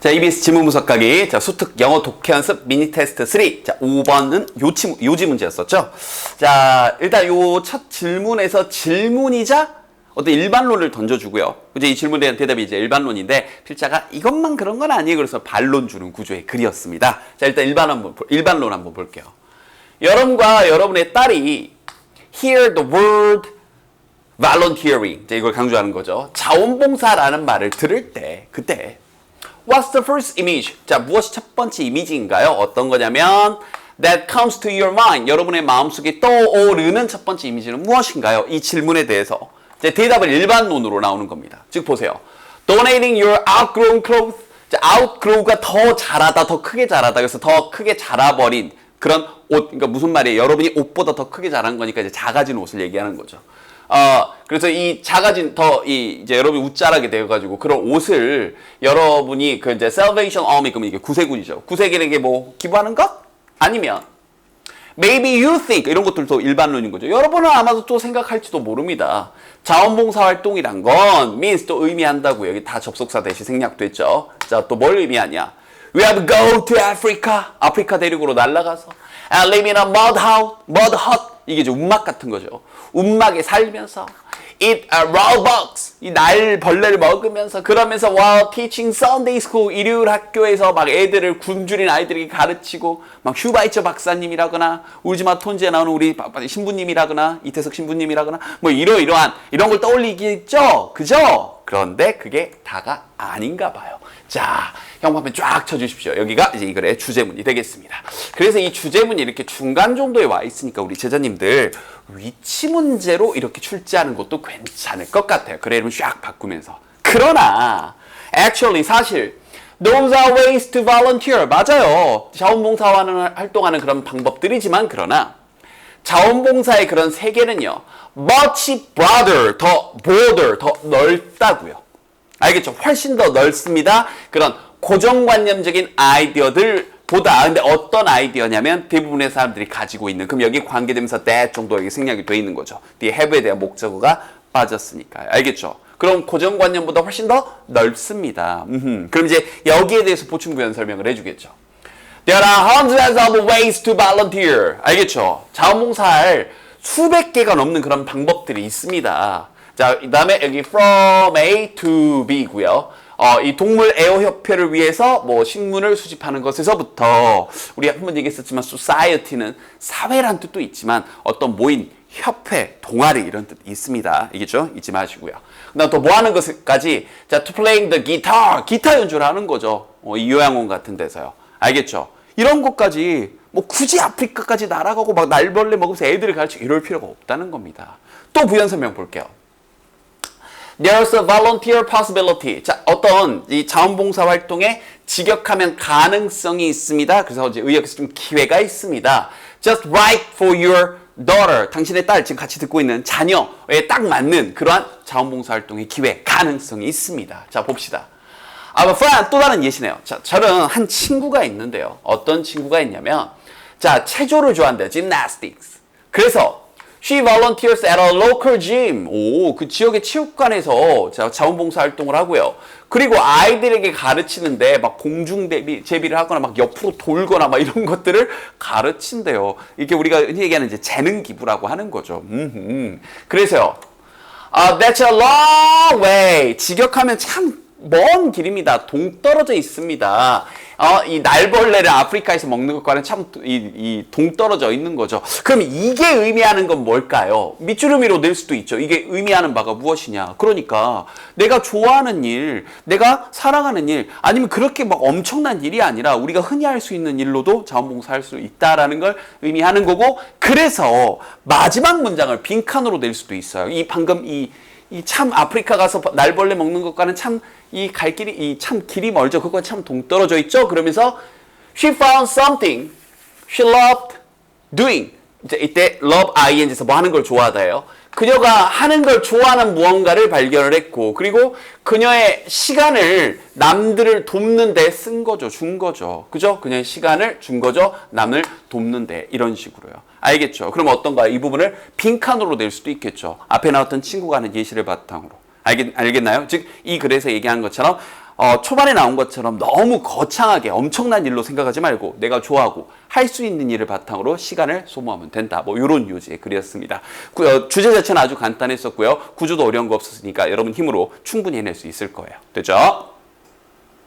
자, EBS 지문 분석 가기. 자, 수특 영어 독해 연습 미니 테스트 3. 자, 5번은 요치, 요지 문제였었죠. 자, 일단 요 첫 질문에서 질문이자 어떤 일반론을 던져주고요. 이제 이 질문에 대한 대답이 이제 일반론인데 필자가 이것만 그런 건 아니에요. 그래서 반론 주는 구조의 글이었습니다. 자, 일단 일반 한번, 볼- 일반론 한번 볼게요. 여러분과 여러분의 딸이 hear the word volunteering. 이제 이걸 강조하는 거죠. 자원봉사라는 말을 들을 때, 그때 What's the first image? 자, 무엇이 첫 번째 이미지인가요? 어떤 거냐면 That comes to your mind. 여러분의 마음속에 떠오르는 첫 번째 이미지는 무엇인가요? 이 질문에 대해서 이제 대답은 일반론으로 나오는 겁니다. 즉 보세요. Donating your outgrown clothes. 자, outgrow가 더 자라다, 더 크게 자라다. 그래서 더 크게 자라버린 그런 옷. 그러니까 무슨 말이에요? 여러분이 옷보다 더 크게 자란 거니까 이제 작아진 옷을 얘기하는 거죠. 어, 그래서 이 작아진 더, 이, 이제 여러분이 웃자라게 되어가지고 그런 옷을 여러분이 그 이제 Salvation Army, 그러면 이게 구세군이죠. 구세군에게 뭐 기부하는 것? 아니면 Maybe you think 이런 것들도 일반론인 거죠. 여러분은 아마도 또 생각할지도 모릅니다. 자원봉사 활동이란 건 means 또 의미한다고 여기 다 접속사 대시 생략됐죠. 자, 또 뭘 의미하냐? We have to go to Africa. 아프리카 대륙으로 날아가서 and live in a mud house, mud hut. 이게 이제 움막 같은 거죠. 움막에 살면서 eat a raw bugs. 이 날벌레를 먹으면서 그러면서 while teaching Sunday school 일요일 학교에서 막 애들을 굶주린 아이들에게 가르치고 막 슈바이처 박사님이라거나 울지마 톤지에 나오는 우리 신부님이라거나 이태석 신부님이라거나 뭐 이러이러한 이런 걸 떠올리겠죠. 그죠? 그런데 그게 다가 아닌가 봐요. 자, 형광펜 쫙 쳐주십시오. 여기가 이제 이 글의 주제문이 되겠습니다. 그래서 이 주제문이 이렇게 중간 정도에 와 있으니까 우리 제자님들 위치 문제로 이렇게 출제하는 것도 괜찮을 것 같아요. 그래를 쫙 바꾸면서. 그러나 actually 사실 those are ways to volunteer 맞아요. 자원봉사하는 활동하는 그런 방법들이지만 그러나 자원봉사의 그런 세계는요 much broader, 더 broader, 더 넓다고요. 알겠죠? 훨씬 더 넓습니다. 그런 고정관념적인 아이디어들 보다 근데 어떤 아이디어냐면 대부분의 사람들이 가지고 있는 그럼 여기 관계되면서 that 정도 여기 생략이 돼 있는 거죠. 뒤에 have에 대한 목적어가 빠졌으니까 알겠죠? 그럼 고정관념보다 훨씬 더 넓습니다. 음흠. 그럼 이제 여기에 대해서 보충 부연 설명을 해주겠죠. There are hundreds of ways to volunteer. 알겠죠? 자원봉사할 수백 개가 넘는 그런 방법들이 있습니다. 자, 그 다음에 여기 from A to B고요. 어, 이 동물 애호 협회를 위해서 뭐 식문을 수집하는 것에서부터 우리 한번 얘기했었지만 society는 사회란 뜻도 있지만 어떤 모임, 협회, 동아리 이런 뜻 있습니다. 이겠죠? 잊지 마시고요. 그다음 또 뭐 하는 것까지 자, to playing the guitar, 기타 연주를 하는 거죠. 어, 이 요양원 같은 데서요. 알겠죠? 이런 것까지 뭐 굳이 아프리카까지 날아가고 막 날벌레 먹으면서 애들을 가르치고 이럴 필요가 없다는 겁니다. 또 부연 설명 볼게요. There's a volunteer possibility. 자, 어떤 이 자원봉사 활동에 직역하면 가능성이 있습니다. 그래서 이제 의역에서 좀 기회가 있습니다. Just right for your daughter. 당신의 딸 지금 같이 듣고 있는 자녀에 딱 맞는 그러한 자원봉사 활동의 기회, 가능성이 있습니다. 자, 봅시다. 아, 뭐, 프란 또 다른 예시네요. 자, 저는 한 친구가 있는데요. 어떤 친구가 있냐면, 자, 체조를 좋아한대요. gymnastics. 그래서, she volunteers at a local gym. 오, 그 지역의 체육관에서 자, 자원봉사 활동을 하고요. 그리고 아이들에게 가르치는데 막 공중 대비, 제비를 하거나 막 옆으로 돌거나 막 이런 것들을 가르친대요. 이게 우리가 흔히 얘기하는 이제 재능 기부라고 하는 거죠. 음흠. 그래서요. 아, that's a long way. 직역하면 참 먼 길입니다. 동떨어져 있습니다. 어, 이 날벌레를 아프리카에서 먹는 것과는 참 이, 이 동떨어져 있는 거죠. 그럼 이게 의미하는 건 뭘까요? 밑주름이로 낼 수도 있죠. 이게 의미하는 바가 무엇이냐? 그러니까 내가 좋아하는 일, 내가 사랑하는 일, 아니면 그렇게 막 엄청난 일이 아니라 우리가 흔히 할 수 있는 일로도 자원봉사할 수 있다라는 걸 의미하는 거고, 그래서 마지막 문장을 빈칸으로 낼 수도 있어요. 이 방금 이 이 참 아프리카 가서 날벌레 먹는 것과는 참 이 갈 길이 이 참 길이 멀죠. 그거 참 동떨어져 있죠. 그러면서 she found something she loved doing. 이제 이때 love ing에서 뭐 하는 걸 좋아하다예요. 그녀가 하는 걸 좋아하는 무언가를 발견을 했고 그리고 그녀의 시간을 남들을 돕는 데 쓴 거죠. 준 거죠. 그죠? 그녀의 시간을 준 거죠. 남을 돕는 데 이런 식으로요. 알겠죠? 그럼 어떤가? 이 부분을 빈칸으로 낼 수도 있겠죠. 앞에 나왔던 친구가 하는 예시를 바탕으로. 알겠, 알겠나요? 즉, 이 글에서 얘기한 것처럼 어, 초반에 나온 것처럼 너무 거창하게 엄청난 일로 생각하지 말고 내가 좋아하고 할 수 있는 일을 바탕으로 시간을 소모하면 된다. 뭐 이런 요지의 글이었습니다. 구- 어, 주제 자체는 아주 간단했었고요. 구조도 어려운 거 없었으니까 여러분 힘으로 충분히 해낼 수 있을 거예요. 됐죠?